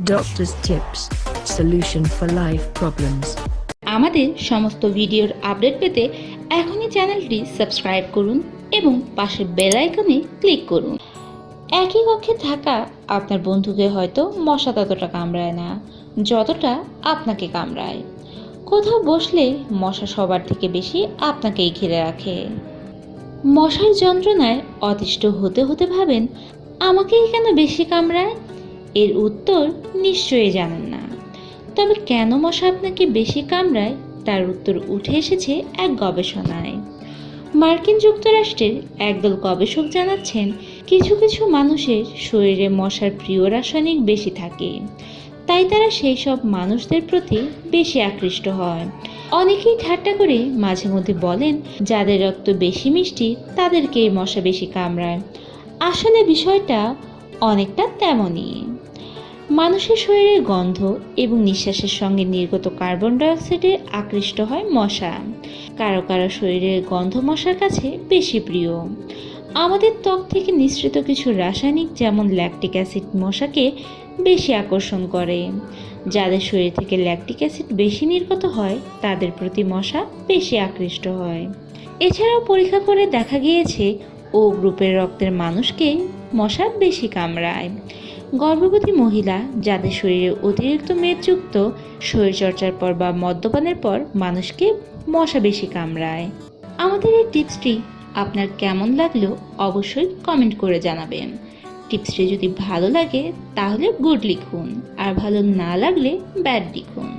Doctor's Tips, Solution for Life Problems. আমাদের সমস্ত ভিডিওর আপডেট পেতে এখনই চ্যানেলটি সাবস্ক্রাইব করুন এবং পাশের বেল আইকনে ক্লিক করুন। একই কক্ষে থাকা আপনার বন্ধুকে হয়তো মশা ততটা কামড়ায় না, যতটা আপনাকে কামড়ায়। কোথাও বসলে মশা সবার থেকে বেশি আপনাকেই ঘিরে রাখে। মশার যন্ত্রণায় অতিষ্ঠ হতে হতে ভাবেন, আমাকেই কেন বেশি কামড়ায়? এর উত্তর নিশ্চয়ই জানেন না। তবে কেন মশা আপনাকে বেশি কামড়ায়? তার উত্তর উঠে এসেছে এক গবেষণায়। মার্কিন যুক্তরাষ্ট্রের একদল গবেষক জানাচ্ছেন, কিছু কিছু মানুষের শরীরে মশার প্রিয় রাসায়নিক বেশি থাকে। তাই তারা সেই সব মানুষদের প্রতি বেশি আকৃষ্ট হয়। অনেকেই ঠাট্টা করে মাঝে মধ্যে বলেন, যাদের রক্ত বেশি মিষ্টি, তাদেরকেই মশা বেশি কামড়ায়। আসলে বিষয়টা অনেকটা তেমনই। মানুষের শরীরের গন্ধ এবং নিঃশ্বাসের সঙ্গে নির্গত কার্বন ডাইঅক্সাইডে আকৃষ্ট হয় মশা। কারও কারও শরীরের গন্ধ মশার কাছে বেশি প্রিয়। আমাদের ত্বক থেকে নিঃসৃত কিছু রাসায়নিক যেমন ল্যাকটিক অ্যাসিড মশাকে বেশি আকর্ষণ করে। যাদের শরীর থেকে ল্যাকটিক অ্যাসিড বেশি নির্গত হয়, তাদের প্রতি মশা বেশি আকৃষ্ট হয়। এছাড়াও পরীক্ষা করে দেখা গিয়েছে, ও গ্রুপের রক্তের মানুষকে মশা বেশি কামড়ায়। গর্ভবতী মহিলা যাদের শরীরে অতিরিক্ত মেদযুক্ত, শরীরচর্চার পর বা মদ্যপানের পর মানুষকে মশা বেশি কামড়ায়। আমাদের এই টিপসটি আপনার কেমন লাগল অবশ্যই কমেন্ট করে জানাবেন। টিপসটি যদি ভালো লাগে তাহলে গুড লিখুন, আর ভালো না লাগলে ব্যাড লিখুন।